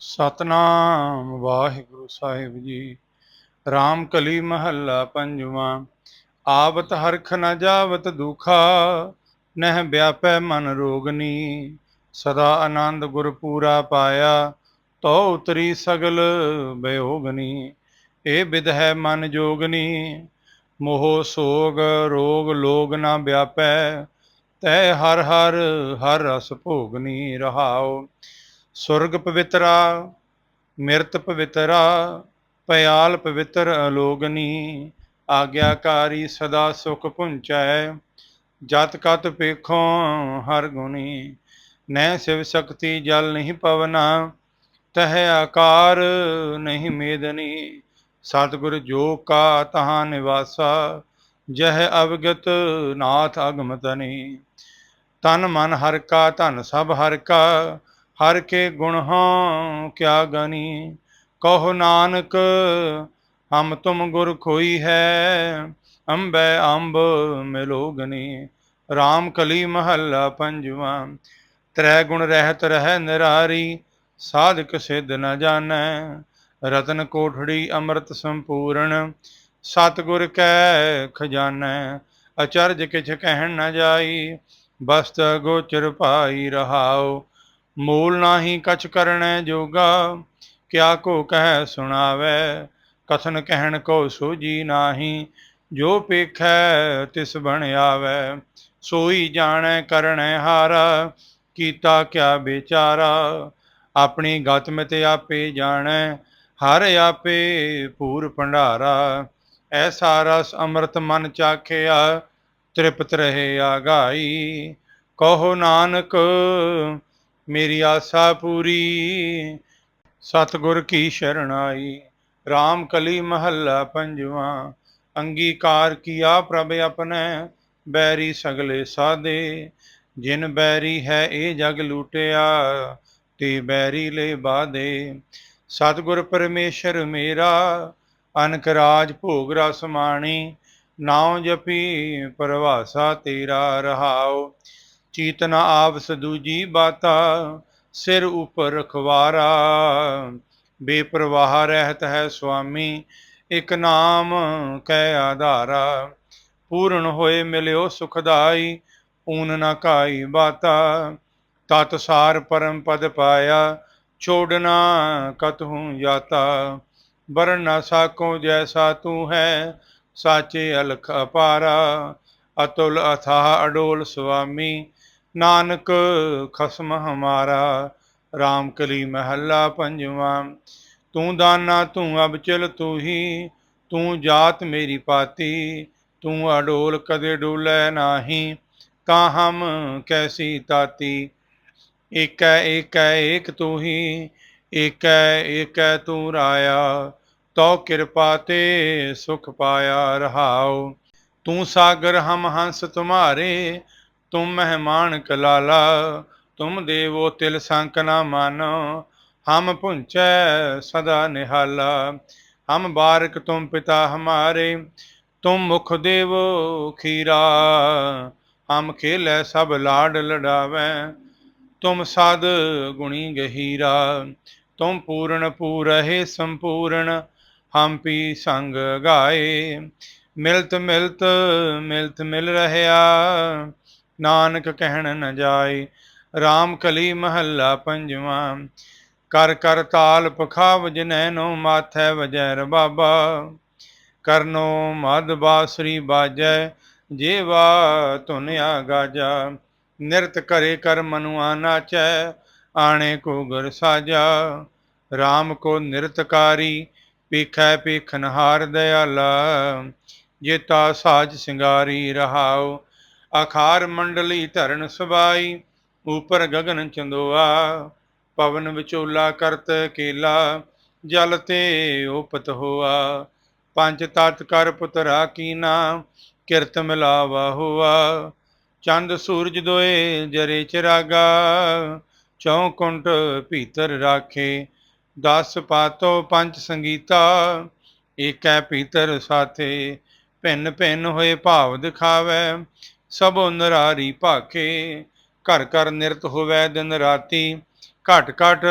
Satnam Waheguru Sahib ji. RAM ਕਲੀ ਮਹੱਲਾ ਪੰਜਵਾਂ। ਆਵਤ ਹਰਖ ਨ ਜਾਵਤ ਦੁਖਾ, ਨਹਿ ਵਿਆਪੈ ਮਨ ਰੋਗਨੀ ਸਦਾ ਆਨੰਦ ਗੁਰ ਪੂਰਾ ਪਾਇਆ ਤੋ ਉਤਰੀ ਸਗਲ ਬਿਯੋਗਨੀ ਇਹ ਵਿਦ ਹੈ ਮਨ ਜੋਗਨੀ ਮੋਹ ਸੋਗ ਰੋਗ ਲੋਗ ਨਾ ਵਿਆਪੈ। ਤੈ ਹਰ ਹਰ ਹਰ ਰਸ ਭੋਗਨੀ ਰਹਾਓ ਸੁਰਗ ਪਵਿੱਤਰਾ, ਮਿਰਤ ਪਵਿੱਤਰਾ ਪਿਆਲ ਪਵਿੱਤਰ ਅਲੋਗਨੀ, ਆਗਿਆਕਾਰੀ ਸਦਾ ਸੁਖ ਪੁੰਚੈ, ਜਤ ਕਤ ਪੇਖੋਂ ਹਰ ਗੁਣੀ। ਨੈ ਸਿਵ ਸ਼ਕਤੀ ਜਲ ਨਹੀਂ ਪਵਨਾ, ਤਹਿ ਆਕਾਰ ਨਹੀਂ ਮੇਦਨੀ। ਸਤਿਗੁਰ ਜੋ ਕਾ ਤਹਾਂ ਨਿਵਾਸਾ, ਜਹ ਅਵਗਤ ਨਾਥ ਅਗਮਤਨੀ। ਤਨ ਮਨ ਹਰ ਕਾ, ਧਨ ਸਭ ਹਰ ਕਾ ਹਰ ਕੇ ਗੁਣ ਹਾਂ, ਕਿਆ ਗਨੀ? ਕਹੋ ਨਾਨਕ, ਹਮ ਤੁਮ ਗੁਰ ਕੋਈ ਹੈ, ਅੰਬੈ ਅੰਬ ਮਿਲੋ ਗਨੀ। RAM ਕਲੀ ਮਹੱਲਾ ਪੰਜਵਾਂ, ਤ੍ਰੈ ਗੁਣ ਰਹਿਤ ਰਹਿ ਨਿਰਾਰੀ, ਸਾਧਕ ਸਿੱਧ ਨ ਜਾਣੈ। ਰਤਨ ਕੋਠੜੀ ਅੰਮ੍ਰਿਤ ਸੰਪੂਰਨ, ਸਤਿਗੁਰ ਕੈ ਖਜ਼ਾਨੈ। ਅਚਰਜ ਕਿਛ ਕਹਿਣ ਨ ਜਾਈ, ਬਸਤ ਗੋਚਰ ਪਾਈ ਰਹਾਉ। ਮੂਲ ਨਾਹੀ ਕਛ ਕਰਣੈ ਜੋਗਾ, ਕਿਆ ਕੋ ਕਹਿ ਸੁਣਾਵੇ, ਕਥਨ ਕਹਿਣ ਕੋ ਸੋਜੀ ਨਾਹੀ, ਜੋ ਪੇਖੈ ਤਿਸ ਬਣ ਆਵੇ। ਸੋਈ ਜਾਣੈ ਕਰਣੈ ਹਾਰਾ, ਕੀਤਾ ਕਿਆ ਵਿਚਾਰਾ। ਆਪਣੀ ਗਤ ਮਿਤ ਆਪੇ ਜਾਣੈ, ਹਰ ਆਪੇ ਪੂਰ ਭੰਡਾਰਾ। ਐਸਾ ਰਸ ਅੰਮ੍ਰਿਤ ਮਨ ਚਾਖਿਆ, ਤ੍ਰਿਪਤ ਰਹੇ ਆਗਾਈ। ਕਹੋ ਨਾਨਕ ਮੇਰੀ ਆਸਾ ਪੂਰੀ। ਸਤਿਗੁਰ ਕੀ ਸ਼ਰਣਾਈ RAM ਕਲੀ ਮਹੱਲਾ ਪੰਜਵਾਂ। ਅੰਗੀਕਾਰ ਕੀਆ ਪ੍ਰਭ ਆਪਣੈ। ਬੈਰੀ ਸਗਲੇ ਸਾਦੇ। ਜਿਨ ਬੈਰੀ ਹੈ ਇਹ ਜਗ ਲੂਟਿਆ, ਤੇ ਬੈਰੀ ਲੈ ਬਾਦੇ ਸਤਿਗੁਰ ਪਰਮੇਸ਼ਰ ਮੇਰਾ, ਅਨਕ ਰਾਜ ਭੋਗ ਰਸ ਮਾਣੀ। ਨਾਉ ਜਪੀ, ਪਰਵਾਸਾ ਤੇਰਾ ਰਹਾਓ ਚੀਤਨ ਆਪਸ ਸਦੂਜੀ ਬਾਤਾ, ਸਿਰ ਉਪਰ ਰਖਵਾਰਾ ਬੇਪਰਵਾਹ ਰਹਿਤ ਹੈ ਸੁਆਮੀ, ਇਕ ਨਾਮ ਕੈ ਆਧਾਰਾ। ਪੂਰਨ ਹੋਏ ਮਿਲਿਓ ਸੁਖਦਾਈ, ਊਨ ਨਾ ਕਾਈ ਬਾਤਾ। ਤਤ ਸਾਰ ਪਰਮ ਪਦ ਪਾਇਆ ਛੋੜਨਾ ਕਤਹੂ ਜਾਤਾ। ਵਰਨ ਨਾ ਸਾਕੋ ਜੈਸਾ ਤੂੰ ਹੈ, ਸਾਚੇ ਅਲਖ ਅਪਾਰਾ। ਅਤੁਲ ਅਥਾਹ ਅਡੋਲ ਸੁਆਮੀ ਨਾਨਕ ਖਸਮ ਹਮਾਰਾ RAM ਕਲੀ ਮਹੱਲਾ ਪੰਜਵਾਂ। ਤੂੰ ਦਾਨਾ, ਤੂੰ ਅਬ ਤੂੰ ਹੀ ਤੂੰ ਜਾਤ ਮੇਰੀ ਪਾਤੀ, ਤੂੰ ਅਡੋਲ ਕਦੇ ਡੋਲੇ ਨਾਹੀ, ਤਾਂ ਹਮ ਕੈਸੀ ਤਾਤੀ। ਏਕੈ ਏਕੈ, ਏਕ ਤੂੰ ਹੀ ਏਕੈ ਏਕੈ ਤੂੰ ਰਾਇਆ ਤੋ ਕਿਰਪਾ ਤੇ ਸੁਖ ਪਾਇਆ ਰਹਾਉ। ਤੂੰ ਸਾਗਰ ਹਮ ਹੰਸ ਤੁਮਾਰੇ ਤੁਮ ਮਹਿਮਾਨ ਕਲਾਲਾ, ਤੁਮ ਦੇਵੋ ਤਿਲ ਸੰਕ ਨਾ ਮਾਨੋ। ਹਮ ਪੁੰਚੈ ਸਦਾ ਨਿਹਾਲਾ, ਹਮ ਬਾਰਕ ਤੁਮ ਪਿਤਾ ਹਮਾਰੇ, ਤੁਮ ਮੁਖ ਦੇਵੋ ਖੀਰਾ। ਹਮ ਖੇਲੇ ਸਭ ਲਾਡ ਲਡਾਵੇ ਤੁਮ ਸਦ ਗੁਣੀ ਗਹੀਰਾ। ਤੁਮ ਪੂਰਨ ਪੂਰਹਿ ਸੰਪੂਰਨ, ਹਮ ਪੀ ਸੰਗ ਗਾਏ। ਮਿਲਤ ਮਿਲਤ ਮਿਲਤ ਮਿਲ ਰਹਾ ਨਾਨਕ ਕਹਿਣ ਨ ਜਾਏ RAM ਕਲੀ ਮਹੱਲਾ ਪੰਜਵਾਂ। ਕਰ ਕਰ ਤਾਲ ਪਖਾਵ ਜਨੈਨੋ ਮਾਥੈ ਵਜੈ ਬਾਬਾ। ਕਰਨੋ ਮਦ ਬਾਸਰੀ ਬਾਜੈ, ਜੀਵਾ ਧੁਨਿਆ ਗਾਜਾ ਨਿਰਤ ਕਰੇ ਕਰ ਮਨੁਆ ਨਾਚੈ ਆਣੇ ਕੋ ਗੁਰ ਸਾਜਾ। RAM ਕੋ ਨਿਰਤਕਾਰੀ ਪੀਖੈ ਪੀਖਨਹਾਰ ਦਇਆਲਾ। ਜੇਤਾ ਸਾਜ ਸਿੰਗਾਰੀ ਰਹਾਓ ਆਖਾਰ ਮੰਡਲੀ ਧਰਨ ਸਬਾਈ, ਉਪਰ ਗਗਨ ਚੰਦੋਆ, ਪਵਨ ਵਿਚੋਲਾ ਕਰਤ ਕੇਲਾ, ਜਲ ਤੇ ਉਪਤ ਹੋਆ, ਪੰਜ ਤਤ ਕਰ ਪੁਤਰਾ ਕੀਨਾ, ਕਿਰਤ ਮਿਲਾਵਾ ਹੋਆ, ਚੰਦ ਸੂਰਜ ਦੋਏ ਜਰੇ ਚਰਾਗਾ ਚੌ ਕੁੰਟ ਭੀਤਰ ਰਾਖੇ, ਦਸ ਪਾਤੋ ਪੰਜ ਸੰਗੀਤਾ, ਏਕੈ ਭੀਤਰ ਸਾਥੇ ਭਿੰਨ ਭਿੰਨ ਹੋਏ ਭਾਵ ਦਿਖਾਵੇ ਸਭੋ ਨਰਾਰੀ ਭਾਕੇ ਘਰ ਘਰ ਨਿਰਤ ਹੋਵੇ ਦਿਨ ਰਾਤੀ, ਘਟ ਘਟ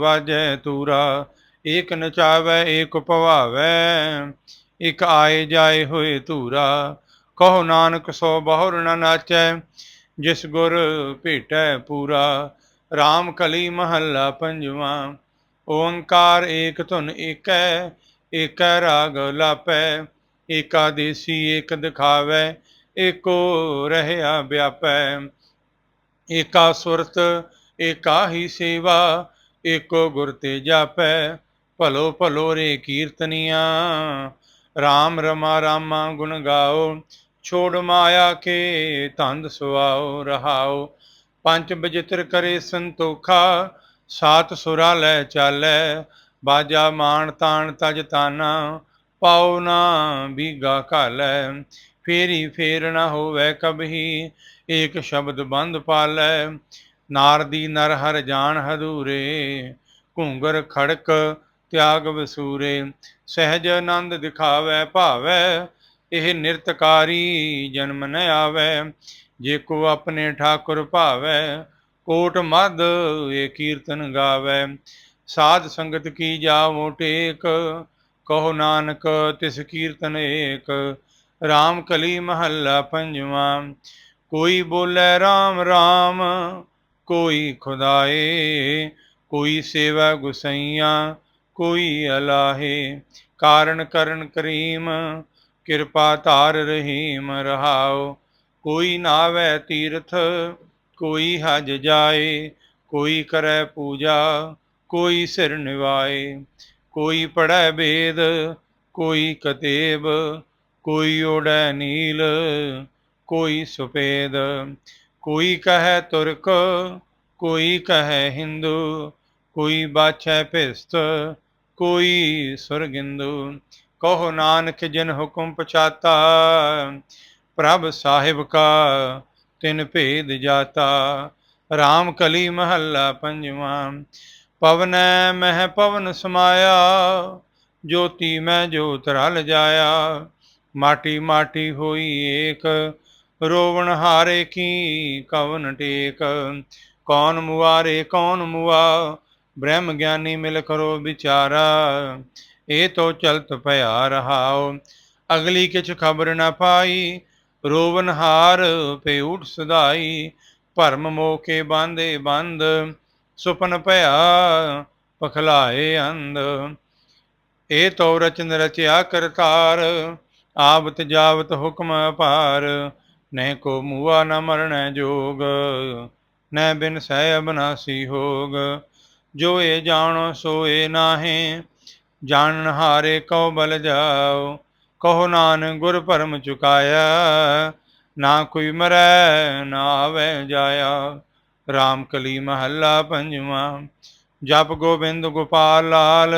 ਵਾਜੈ ਤੂਰਾ, ਏਕ ਨਚਾਵੈ ਏਕ ਪਵਾਵੈ, ਇਕ ਆਏ ਜਾਏ ਹੋਏ ਧੂਰਾ। ਕਹੋ ਨਾਨਕ ਸੋ ਬਹੁਰ ਨ ਨਾਚੈ, ਜਿਸ ਗੁਰ ਭੇਟੈ ਪੂਰਾ। RAM ਕਲੀ ਮਹੱਲਾ ਪੰਜਵਾਂ, ਓੰਕਾਰ ਏਕ ਧੁਨ ਏਕੈ ਏਕੈ ਰਾਗ ਲਾਪੈ ਏਕਾ ਦੇਸੀ ਏਕ ਦਿਖਾਵੈ ਏਕੋ ਰਹਿਆ ਵਿਆਪੈ, ਏਕਾ ਸੁਰਤ, ਏਕਾ ਹੀ ਸੇਵਾ, ਏਕੋ ਗੁਰ ਤੇ ਜਾਪੈ, ਭਲੋ ਭਲੋ ਰੇ ਕੀਰਤਨੀਆਂ RAM ਰਮਾ ਰਾਮਾ ਗੁਣ ਗਾਓ, ਛੋੜ ਮਾਇਆ ਕੇ ਧੰਦ ਸੁਆਓ, ਰਹਾਓ, ਪੰਜ ਬਜਿਤਰ ਕਰੇ ਸੰਤੋਖਾ, ਸਾਤ ਸੁਰਾ ਲੈ ਚਾਲੈ, ਬਾਜਾ ਮਾਨ ਤਾਣ ਤਜ ਤਾਨਾ, ਪਾਉ ਨਾ ਬੀਗਾ ਘਾਲੈ ਫੇਰੀ ਫੇਰ ਨਾ ਹੋਵੇ ਕਬਹੀ, ਏਕ ਸ਼ਬਦ ਬੰਦ ਪਾਲੈ, ਨਾਰ ਦੀ ਨਰ ਹਰ ਜਾਣ ਹਦੂਰੇ ਘੁੰਗਰ ਖੜਕ ਤਿਆਗ ਵਸੂਰੇ, ਸਹਿਜ ਆਨੰਦ ਦਿਖਾਵੇ ਭਾਵੈ, ਇਹ ਨਿਰਤਕਾਰੀ ਜਨਮ ਨ ਆਵੇ, ਜੇ ਕੋ ਆਪਣੇ ਠਾਕੁਰ ਭਾਵੈ, ਕੋਟ ਮਦ ਇਹ ਕੀਰਤਨ ਗਾਵੇ, ਸਾਧ ਸੰਗਤ ਕੀ ਜਾਵੋ ਟੇਕ, ਕਹੋ ਨਾਨਕ ਤਿਸ ਕੀਰਤਨ ਏਕ RAM ਕਲੀ ਮਹੱਲਾ ਪੰਜਵਾਂ, ਕੋਈ ਬੋਲੇ RAM RAM ਕੋਈ ਖੁਦਾਏ, ਕੋਈ ਸੇਵਾ ਗੁਸਈਆਂ, ਕੋਈ ਅਲਾਹੇ, ਕਾਰਨ ਕਰਨ ਕਰੀਮ, ਕਿਰਪਾ ਧਾਰ ਰਹੀਮ ਰਹਾਓ ਕੋਈ ਨਾਵੇ ਤੀਰਥ, ਕੋਈ ਹਜ ਜਾਏ, ਕੋਈ ਕਰੈ ਪੂਜਾ, ਕੋਈ ਸਿਰ ਨਿਵਾਏ, ਕੋਈ ਪੜੈ ਵੇਦ, ਕੋਈ ਕਤੇਬ ਕੋਈ ਓੜੈ ਨੀਲ, ਕੋਈ ਸੁਪੇਦ, ਕੋਈ ਕਹੈ ਤੁਰਕ, ਕੋਈ ਕਹੈ ਹਿੰਦੂ, ਕੋਈ ਬਾਛੈ ਭਿਸਤ, ਕੋਈ ਸੁਰਗਿੰਦੂ। ਕਹੋ ਨਾਨਕ ਜਿਨ ਹੁਕਮ ਪਛਾਤਾ, ਪ੍ਰਭ ਸਾਹਿਬ ਕਾ ਤਿਨ ਭੇਦ ਜਾਤਾ। RAM ਕਲੀ ਮਹੱਲਾ ਪੰਜਵਾਂ, ਪਵਨੈ ਮਹਿ ਪਵਨ ਸਮਾਇਆ, ਜੋਤੀ ਮੈਂ ਜੋਤ ਰਲ ਜਾਇਆ। ਮਾਟੀ ਮਾਟੀ ਹੋਈ ਏਕ, ਰੋਵਣ ਹਾਰੇ ਕੀ ਕਵਨ ਟੇਕ? ਕੌਣ ਮੁਆਰੇ, ਕੌਣ ਮੁਆ? ਬ੍ਰਹਮ ਗਿਆਨੀ ਮਿਲ ਕਰੋ ਵਿਚਾਰਾ। ਇਹ ਤੋ ਚਲਤ ਭਇਆ ਰਹਾਓ ਅਗਲੀ ਕਿਛ ਖਬਰ ਨਾ ਪਾਈ। ਰੋਵਨ ਹਾਰ ਪੇ ਉਠ ਸਦਾਈ, ਭਰਮ ਮੋਕੇ ਬਾਂਦੇ ਬੰਦ। ਸੁਪਨ ਭਇਆ ਪਖਲਾਏ ਅੰਧ। ਇਹ ਤੋ ਰਚਨ ਰਚਿਆ ਕਰਤਾਰ ਆਵਤ ਜਾਵਤ ਹੁਕਮ ਅਪਾਰ, ਨਹਿ ਕੋ ਮੂਆ ਨ ਮਰਣੈ ਜੋਗ, ਨਹਿ ਬਿਨ ਸਹਿ ਅਬਨਾਸੀ ਹੋਗ। ਜੋ ਇਹ ਜਾਣੋ ਸੋ ਇਹ ਨਾਹੇ, ਜਾਣਨ ਹਾਰੇ ਕਉ ਬਲ ਜਾਓ ਕਹੋ ਨਾਨਕ ਗੁਰ ਪਰਮ ਚੁਕਾਇਆ, ਨਾ ਕੋਈ ਮਰੈ, ਨਾ ਆਵੇ ਜਾਇਆ। RAM ਕਲੀ ਮਹੱਲਾ ਪੰਜਵਾਂ, ਜਪ ਗੋਬਿੰਦ ਗੋਪਾਲ ਲਾਲ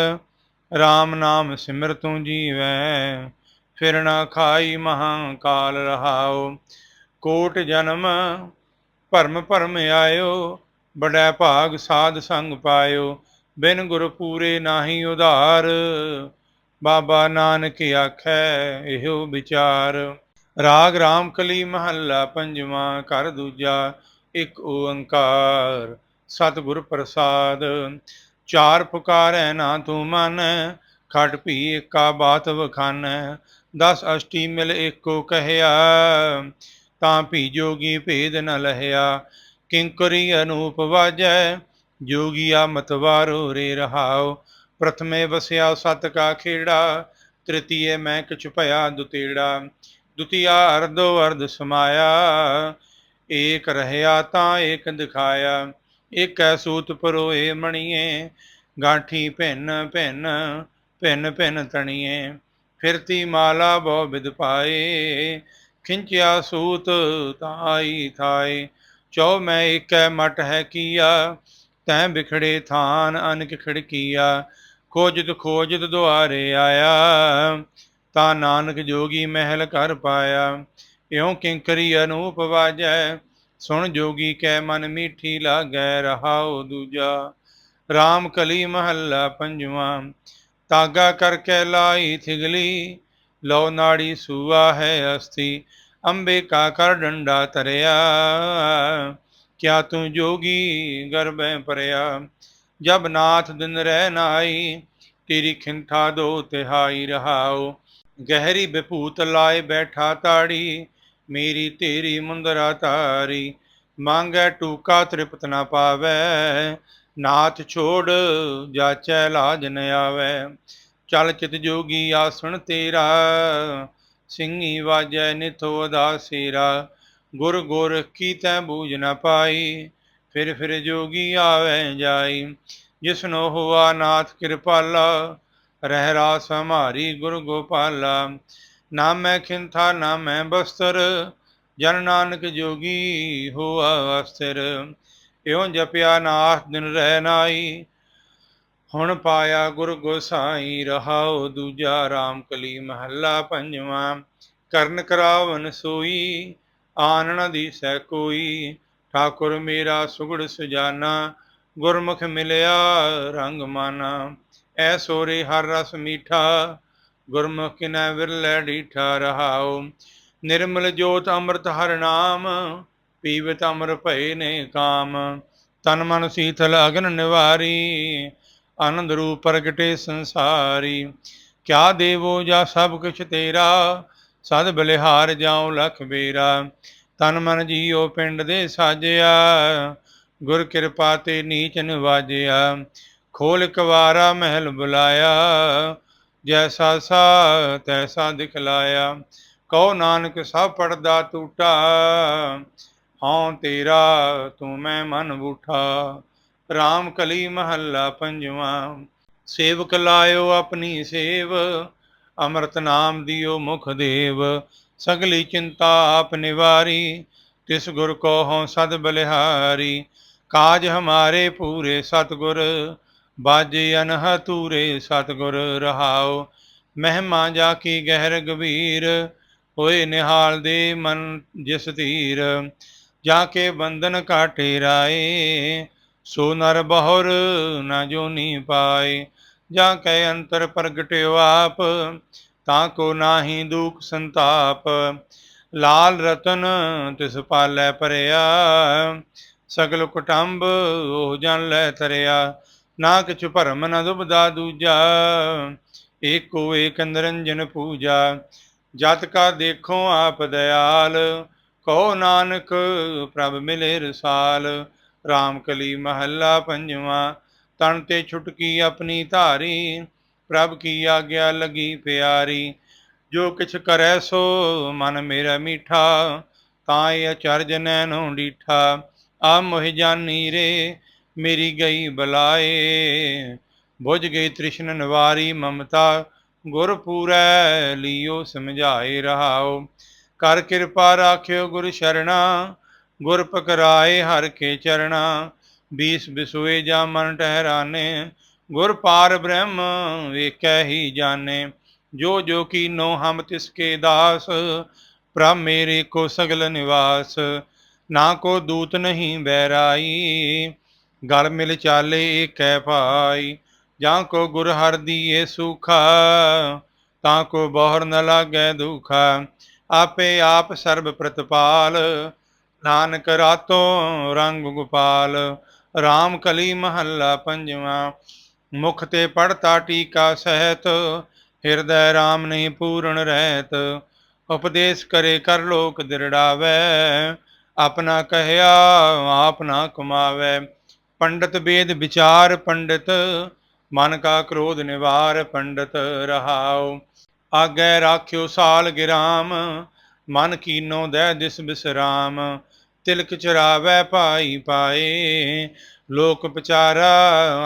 RAM ਨਾਮ ਸਿਮਰ ਤੂੰ ਜੀਵੈ। ਫਿਰ ਨਾ ਖਾਈ ਮਹਾਂ ਕਾਲ ਰਹਾਓ। ਕੋਟ ਜਨਮ ਭਰਮ ਭਰਮ ਆਇਓ ਬੜੈ ਭਾਗ ਸਾਧ ਸੰਗ ਪਾਇਓ। ਬਿਨ ਗੁਰ ਪੂਰੇ ਨਾਹੀ ਉਧਾਰ, ਬਾਬਾ ਨਾਨਕ ਆਖੈ ਇਹੋ ਵਿਚਾਰ। ਰਾਗ ਰਾਮ ਕਲੀ ਮਹੱਲਾ ਪੰਜਵਾਂ ਕਰ ਦੂਜਾ ਇੱਕ ਓੰਕਾਰ। ਸਤਿਗੁਰ ਪ੍ਰਸਾਦ, ਚਾਰ ਪੁਕਾਰੈ ਨਾ ਤੂੰ ਮਨ, ਖਟ ਭੀ ਏਕਾ ਬਾਤ ਵਖਾਨ। ਦਸ ਅਸ਼ਟੀ ਮਿਲ ਏਕੋ ਕਹਿਆ, ਤਾਂ ਭੀ ਜੋਗੀ ਭੇਦ ਨ ਲਹਿਆ। ਕਿੰਕਰੀ ਅਨੂਪ ਵਾਜੈ ਜੋਗੀਆ ਮਤਵਾਰੋ ਰੇ ਰਹਾਓ ਪ੍ਰਥਮੇ ਵਸਿਆ ਸਤ ਕਾ ਖੇੜਾ, ਤ੍ਰਿਤੀਏ ਮੈਂ ਕਿਛ ਭਇਆ ਦੁਤੇੜਾ। ਦੁਤੀਆ ਅਰਧੋ ਅਰਧ ਸਮਾਇਆ, ਏਕ ਰਹਿਆ ਤਾਂ ਏਕ ਦਿਖਾਇਆ। ਏਕੈ ਸੂਤ ਪਰੋਏ ਮਣੀਏ, ਗਾਠੀ ਭਿੰਨ ਭਿੰਨ ਭਿੰਨ ਭਿੰਨ ਤਣੀਏ। ਫਿਰਤੀ ਮਾਲਾ ਬਹੁ ਵਿਦ ਪਾਏ, ਖਿੰਚਿਆ ਸੂਤ ਤਾਂ ਆਈ ਥਾਏ। ਚੋ ਮੈਂ ਏਕੈ ਮਟ ਹੈ ਕੀਆ, ਤੈ ਵਿਖੜੇ ਥਾਨ ਅਨਕ ਖਿੜਕੀਆ। ਖੋਜਤ ਖੋਜਤ ਦੁਆਰੇ ਆਇਆ, ਤਾਂ ਨਾਨਕ ਜੋਗੀ ਮਹਿਲ ਕਰ ਪਾਇਆ। ਇਉ ਕਿੰਕਰੀ ਅਨੂਪ ਵਾਜੈ, ਸੁਣ ਜੋਗੀ ਕੈ ਮਨ ਮੀਠੀ ਲਾਗੈ, ਰਹਾਉ ਦੂਜਾ। RAM ਕਲੀ ਮਹੱਲਾ ਪੰਜਵਾਂ ਤਾਗਾ ਕਰਕੇ ਲਾਈ ਥਿਗਲੀ ਲੋ ਨਾੜੀ ਸੂਆ ਹੈ ਅਸਤੀ, ਅੰਬੇ ਕਾ ਕਰ ਡੰਡਾ ਤਰਿਆ ਕਿਆ ਤੂੰ ਜੋਗੀ ਗਰਬੈ ਪਰਿਆ ਜਬ ਨਾਥ ਦਿਨ ਰਹਿ ਨਾਈ, ਤੇਰੀ ਖਿੰਠਾ ਦੋ ਤਿਹਾਈ ਰਹਾਓ ਗਹਿਰੀ ਬਿਭੂਤ ਲਾਏ ਬੈਠਾ ਤਾੜੀ, ਮੇਰੀ ਤੇਰੀ ਮੁੰਦਰਾ ਤਾਰੀ। ਮੰਗੈ ਟੂਕਾ ਤ੍ਰਿਪਤ ਨਾ ਪਾਵੈ ਨਾਥ ਛੋੜ ਜਾਚੈ ਲਾਜ ਨ ਆਵੈ, ਚਲ ਚਿਤ ਜੋਗੀ ਆਸਣ ਤੇਰਾ ਸਿੰਘੀ ਵਾਜੈ ਨਿਥੋ ਅਦਾਸੀਰਾ ਗੁਰ ਗੁਰ ਕੀ ਤੈ ਬੂਝ ਨ ਪਾਈ, ਫਿਰ ਫਿਰ ਜੋਗੀ ਆਵੈ ਜਾਈ ਜਿਸਨੋ ਹੋਆ ਨਾਥ ਕਿਰਪਾਲਾ, ਰਹਿ ਰਾਸ ਹਮਾਰੀ ਗੁਰ ਗੋਪਾਲਾ, ਨਾ ਮੈਂ ਖਿੰਥਾ, ਨਾ ਮੈਂ ਬਸਤਰ, ਜਨ ਨਾਨਕ ਜੋਗੀ ਹੋਆ ਅਸਥਿਰ। ਇਉਂ ਜਪਿਆ ਨਾਥ ਦਿਨ ਰਹਿ ਨਾਈ ਹੁਣ ਪਾਇਆ ਗੁਰ ਗੋਸਾਈ, ਰਹਾਉ ਦੂਜਾ RAM ਕਲੀ ਮਹੱਲਾ ਪੰਜਵਾਂ। ਕਰਨ ਕਰਾਵਨ ਸੋਈ, ਆਨਣ ਦੀ ਸੈ ਕੋਈ। ਠਾਕੁਰ ਮੇਰਾ ਸੁਗੜ ਸੁਜਾਨਾ, ਗੁਰਮੁਖ ਮਿਲਿਆ ਰੰਗ ਮਾਨਾ। ਐ ਸੋਰੇ ਹਰ ਰਸ ਮੀਠਾ, ਗੁਰਮੁਖ ਕਿਨੈ ਵਿਰਲੇ ਡੀਠਾ ਰਹਾਉ। ਨਿਰਮਲ ਜੋਤ ਅੰਮ੍ਰਿਤ ਹਰ ਨਾਮ ਪੀਵਤ ਅਮਰ ਭਏ ਨੇ ਕਾਮ, ਤਨ ਮਨ ਸੀਤਲ ਅਗਨ ਨਿਵਾਰੀ, ਆਨੰਦ ਰੂਪ ਪ੍ਰਗਟੇ ਸੰਸਾਰੀ। ਕਿਆ ਦੇਵੋ ਜਾ ਸਭ ਕੁਛ ਤੇਰਾ, ਸਦ ਬਲਿਹਾਰ ਜਾਉ ਲਖ ਬੇਰਾ ਤਨ ਮਨ ਜੀਉ ਪਿੰਡ ਦੇ ਸਾਜਿਆ, ਗੁਰ ਕਿਰਪਾ ਤੇ ਨੀਚ ਨਿਵਾਜਿਆ। ਖੋਲ ਕਵਾਰਾ ਮਹਿਲ ਬੁਲਾਇਆ, ਜੈਸਾ ਸਾ ਤੈਸਾ ਦਿਖਲਾਇਆ। ਕਹੋ ਨਾਨਕ ਸਭ ਪੜਦਾ ਟੂਟਾ ਹਉ ਤੇਰਾ ਤੂੰ ਮੈਂ ਮਨ ਬੂਠਾ। RAM ਕਲੀ ਮਹੱਲਾ ਪੰਜਵਾਂ, ਸੇਵਕ ਲਾਇਓ ਆਪਣੀ ਸੇਵ, ਅੰਮ੍ਰਿਤ ਨਾਮ ਦਿਓ ਮੁਖ ਦੇਵ। ਸਗਲੀ ਚਿੰਤਾ ਆਪ ਨਿਵਾਰੀ, ਤਿਸ ਗੁਰ ਕੋ ਹਉ ਸਦ ਬਲਿਹਾਰੀ। ਕਾਜ ਹਮਾਰੇ ਪੂਰੇ ਸਤਗੁਰ, ਬਾਜੇ ਅਨਹ ਤੂਰੇ ਸਤਗੁਰ ਰਹਾਓ ਮਹਿਮਾ ਜਾ ਕੀ ਗਹਿਰ ਗਭੀਰ, ਹੋਏ ਨਿਹਾਲ ਦੇ ਮਨ ਜਿਸ ਧੀਰ। ਜਾ ਕੇ ਬੰਧਨ ਕਾਟੇ ਰਾਏ, ਸੋ ਨਰ ਬਹੁਰ ਨਾ ਜੋਨੀ ਪਾਏ। ਜਾਂ ਕੇ ਅੰਤਰ ਪ੍ਰਗਟਿਓ ਆਪ, ਤਾਂ ਕੋ ਨਾਹੀ ਦੁਖ ਸੰਤਾਪ। ਲਾਲ ਰਤਨ ਤਿਸ ਪਾਲੈ ਪਰਿਆ ਸਗਲ ਕੁਟੰਬ ਉਹ ਜਨ ਲੈ ਤਰਿਆ। ਨਾ ਕਿਛੁ ਭਰਮ ਨ ਦੁਬਦਾ ਦੂਜਾ, ਏਕੋ ਏਕ ਨਿਰੰਜਨ ਪੂਜਾ। ਜਤ ਕਾ ਦੇਖੋ ਆਪ ਦਇਆਲ ਕਹੋ ਨਾਨਕ, ਪ੍ਰਭ ਮਿਲੇ ਰਸਾਲ RAM ਕਲੀ ਮਹੱਲਾ ਪੰਜਵਾਂ, ਤਨ ਤੇ ਛੁਟਕੀ ਆਪਣੀ ਧਾਰੀ, ਪ੍ਰਭ ਕੀ ਆਗਿਆ ਲਗੀ ਪਿਆਰੀ, ਜੋ ਕਿਛ ਕਰੈ ਸੋ ਮਨ ਮੇਰਾ ਮੀਠਾ, ਤਾਂ ਇਹ ਅਚਰਜ ਨੈਨੋ ਡੀਠਾ ਆ ਮੋਹਿ ਜਾਨੀ ਰੇ, ਮੇਰੀ ਗਈ ਬਲਾਏ। ਬੁਝ ਗਈ ਤ੍ਰਿਸ਼ਨ ਨਿਵਾਰੀ ਮਮਤਾ, ਗੁਰ ਪੂਰੈ ਲਿਓ ਸਮਝਾਏ ਰਹਾਓ। ਕਰ ਕਿਰਪਾ ਰਾਖਿਓ ਗੁਰ ਸ਼ਰਣਾ, ਗੁਰ ਪਕਰਾਏ ਹਰ ਕੇ ਚਰਣਾ, ਬੀਸ ਬਿਸੋਏ ਜਾ ਮਨ ਟਹਿਰਾਨੇ, ਗੁਰ ਪਾਰ ਬ੍ਰਹਮ ਵੇਖੈ ਹੀ ਜਾਣੇ, ਜੋ ਜੋ ਕੀਨੋ ਹਮ ਤਿਸ ਕੇ ਦਾਸ, ਪ੍ਰਭ ਮੇਰੇ ਕੋ ਸਗਲ ਨਿਵਾਸ, ਨਾ ਕੋ ਦੂਤ ਨਹੀਂ ਬੈਰਾਈ, ਗਲ ਮਿਲ ਚਾਲੇ ਏਕੈ ਭਾਈ, ਜਾਂ ਕੋ ਗੁਰ ਹਰ ਦੀਏ ਸੁਖਾ, ਤਾਂ ਕੋ ਬਹੁਰ ਨ ਲਾਗੈ ਦੁਖਾ ਆਪੇ ਆਪ ਸਰਬ ਪ੍ਰਤਪਾਲ। ਨਾਨਕ ਰਾਤੋਂ ਰੰਗ ਗੋਪਾਲ RAM ਕਲੀ ਮਹੱਲਾ ਪੰਜਵਾਂ। ਮੁਖ ਤੇ ਪੜਤਾ ਟੀਕਾ ਸਹਿਤ, ਹਿਰਦੈ RAM ਨਹੀਂ ਪੂਰਨ ਰਹਿਤ। ਉਪਦੇਸ਼ ਕਰੇ ਕਰ ਲੋਕ ਦਿਰੜਾਵੇ, ਆਪਣਾ ਕਹਿਆ ਆਪ ਨਾ ਕਮਾਵੇ। ਪੰਡਤ ਵੇਦ ਵਿਚਾਰ ਪੰਡਤ, ਮਨ ਕਾ ਕ੍ਰੋਧ ਨਿਵਾਰ ਪੰਡਤ ਰਹਾਉ। ਆਗੇ ਰਾਖਿਓ ਸਾਲ ਗਿਰਾਮ, ਮਨ ਕੀਨੋ ਦੈ ਦਿਸ ਬਿਸਰਾਮ, ਤਿਲਕ ਚਰਾਵੇ ਭਾਈ ਪਾਏ, ਲੋਕ ਪਚਾਰਾ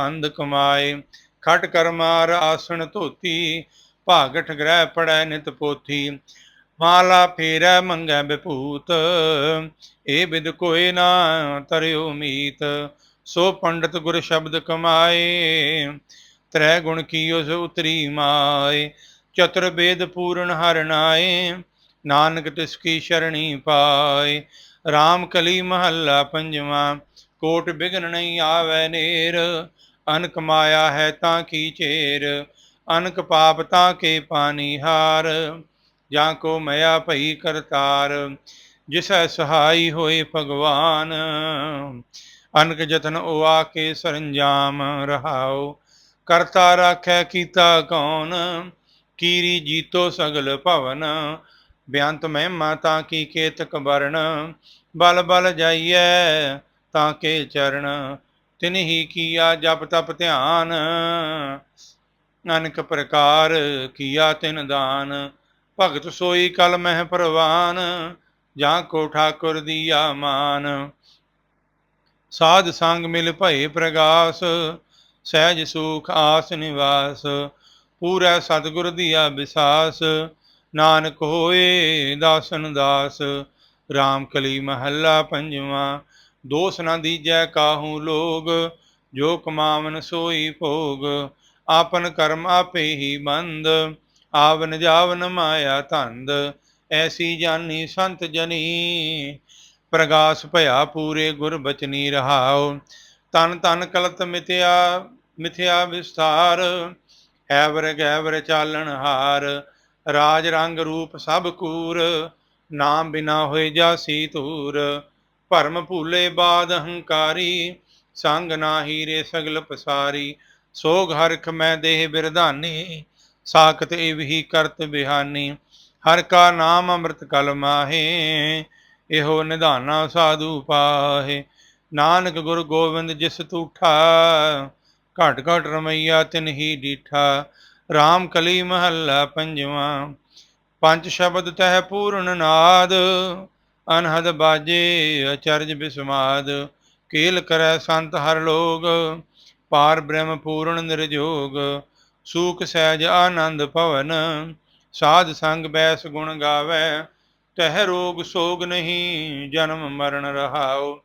ਅੰਧ ਕਮਾਏ। ਖਟ ਕਰਮਾਰ ਆਸਣ ਧੋਤੀ, ਭਾਗਠ ਗ੍ਰਹਿ ਪੜੈ ਨਿਤ ਪੋਥੀ। ਮਾਲਾ ਫੇਰੈ ਮੰਗੈ ਬਿਪੂਤ, ਏ ਬਿਦ ਕੋਏ ਨਾ ਤਰਿਓ ਮੀਤ। ਸੋ ਪੰਡਤ ਗੁਰ ਸ਼ਬਦ ਕਮਾਏ, ਤ੍ਰੈ ਗੁਣ ਕੀਓ ਸੋ ਉਤਰੀ ਮਾਏ। ਚਤੁਰਵੇਦ ਪੂਰਨ ਹਰਨਾਏ ਨਾਨਕ ਤਿਸ ਕੀ ਸ਼ਰਣੀ ਪਾਏ। RAM ਕਲੀ ਮਹੱਲਾ ਪੰਜਵਾਂ, ਕੋਟ ਬਿਗਨ ਨਹੀਂ ਆਵੈ ਨੇਰ, ਅਨਕ ਮਾਇਆ ਹੈ ਤਾਂ ਕੀ ਚੇਰ, ਅਨਕ ਪਾਪ ਤਾਂ ਕੇ ਪਾਨੀ ਹਾਰ। ਜਾਂ ਕੋ ਮਇਆ ਭਈ ਕਰਤਾਰ, ਜਿਸੈ ਸਹਾਈ ਹੋਏ ਭਗਵਾਨ। ਅਨਕ ਜਤਨ ਉਹ ਆ ਕੇ ਸਰੰਜਾਮ ਰਹਾਓ ਕਰਤਾ ਰਾਖੈ ਕੀਤਾ ਕੌਣ ਕੀਰੀ ਜੀਤੋ ਸਗਲ ਭਵਨ, ਬਿਆੰਤ ਮਹਿਮਾ ਤਾਂ ਕੀ ਕੇਤਕ ਵਰਣ, ਬਲ ਬਲ ਜਾਈਐ ਤਾਂ ਕੇ ਚਰਨ, ਤਿਨ ਹੀ ਕੀਆ ਜਪ ਤਪ ਧਿਆਨ, ਅਨਕ ਪ੍ਰਕਾਰ ਕੀਆ ਤਿਨ ਦਾਨ, ਭਗਤ ਸੋਈ ਕਲ ਮਹਿ ਪ੍ਰਵਾਨ, ਜਾਂ ਕੋ ਠਾਕੁਰ ਦੀਆ ਮਾਨ। ਸਾਧ ਸੰਗ ਮਿਲ ਭਏ ਪ੍ਰਗਾਸ, ਸਹਿਜ ਸੁਖ ਆਸ ਨਿਵਾਸ ਪੂਰਾ ਸਤਿਗੁਰ ਦੀਆ ਵਿਸਾਸ ਨਾਨਕ ਹੋਏ ਦਾਸਨ ਦਾਸ RAM ਕਲੀ ਮਹੱਲਾ ਪੰਜਵਾਂ, ਦੋਸ ਨਾ ਦੀਜੈ ਕਾਹੂ ਲੋਗ, ਜੋ ਕਮਾਵਨ ਸੋਈ ਭੋਗ, ਆਪਨ ਕਰਮ ਆਪੇ ਹੀ ਬੰਦ, ਆਵਨ ਜਾਵਨ ਮਾਇਆ ਧੰਦ, ਐਸੀ ਜਾਨੀ ਸੰਤ ਜਨੀ, ਪ੍ਰਗਾਸ ਭਇਆ ਪੂਰੇ ਗੁਰ ਬਚਨੀ ਰਹਾਉ, ਤਨ ਤਨ ਕਲਤ ਮਿਥਿਆ ਮਿਥਿਆ ਵਿਸਥਾਰ ਐਵਰ ਗੈਵਰ ਚਾਲਣ ਹਾਰ, ਰਾਜ ਰੰਗ ਰੂਪ ਸਭ ਕੂਰ, ਨਾਮ ਬਿਨਾ ਹੋਏ ਜਾਸੀ ਧੂਰ, ਭਰਮ ਭੂਲੇ ਬਾਦ ਹੰਕਾਰੀ, ਸੰਗ ਨਾਹੀ ਰੇ ਸਗਲ ਪਸਾਰੀ, ਸੋਗ ਹਰਖ ਮੈਂ ਦੇਹ ਬਿਰਧਾਨੀ, ਸਾਖਤ ਇਵਹੀ ਕਰਤ ਬਿਹਾਨੀ, ਹਰ ਕਾ ਨਾਮ ਅੰਮ੍ਰਿਤ ਕਲ ਮਾਹੇ, ਇਹੋ ਨਿਧਾਨਾ ਸਾਧੂ ਪਾਹੇ, ਨਾਨਕ ਗੁਰ ਗੋਬਿੰਦ ਜਿਸ ਤੂਠਾ ਘਟ ਘਟ ਰਮਈਆ ਤਿਨ ਹੀ ਡੀਠਾ RAM ਕਲੀ ਮਹੱਲਾ ਪੰਜਵਾਂ। ਪੰਜ ਸ਼ਬਦ ਤਹਿ ਪੂਰਨ ਨਾਦ, ਅਨਹਦ ਬਾਜੇ ਅਚਰਜ ਬਿਸਮਾਦ। ਕੇਲ ਕਰੈ ਸੰਤ ਹਰ ਲੋਗ, ਪਾਰ ਬ੍ਰਹਮ ਪੂਰਨ ਨਿਰਜੋਗ। ਸੂਖ ਸਹਿਜ ਆਨੰਦ ਭਵਨ, ਸਾਧ ਸੰਗ ਬੈਸ ਗੁਣ ਗਾਵੇ। ਤਹਿ ਰੋਗ ਸੋਗ ਨਹੀਂ, ਜਨਮ ਮਰਨ ਰਹਾਉ।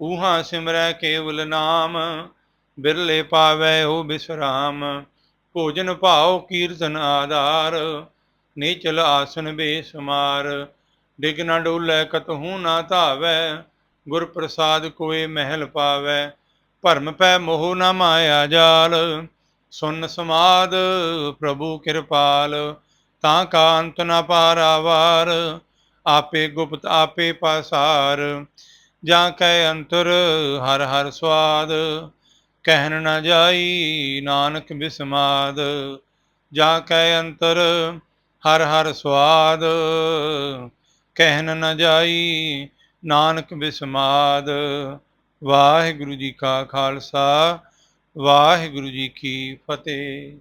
ਊਹਾ ਸਿਮਰੈ ਕੇਵਲ ਨਾਮ ਬਿਰਲੇ ਪਾਵੇ ਉਹ ਬਿਸਰਾਮ, ਭੋਜਨ ਭਾਉ ਕੀਰਤਨ ਆਧਾਰ, ਨੀਚਲ ਆਸਨ ਬੇਸਮਾਰ ਡਿਗ ਨਾ ਡੋਲੇ ਕਤਹੂ ਨਾ ਧਾਵੈ ਗੁਰ ਪ੍ਰਸਾਦ ਕੋਏ ਮਹਿਲ ਪਾਵੈ, ਭਰਮ ਪੈ ਮੋਹ ਨਾ ਮਾਇਆ ਜਾਲ, ਸੁਨ ਸਮਾਦ ਪ੍ਰਭੂ ਕਿਰਪਾਲ, ਤਾਂ ਕਾ ਅੰਤ ਨਾ ਪਾਰਾਵਾਰ ਆਪੇ ਗੁਪਤ ਆਪੇ ਪਾਸਾਰ, ਜਾਂ ਕੈ ਅੰਤਰ ਹਰ ਹਰ ਸਵਾਦ ਕਹਿਣ ਨਾ ਜਾਈ, ਨਾਨਕ ਬਿਸਮਾਦ, ਜਾਂ ਕੈ ਅੰਤਰ ਹਰ ਹਰ ਸਵਾਦ। ਕਹਿਣ ਨਾ ਜਾਈ, ਨਾਨਕ ਬਿਸਮਾਦ, ਵਾਹਿਗੁਰੂ ਜੀ ਕਾ ਖਾਲਸਾ, ਵਾਹਿਗੁਰੂ ਜੀ ਕੀ ਫਤਿਹ।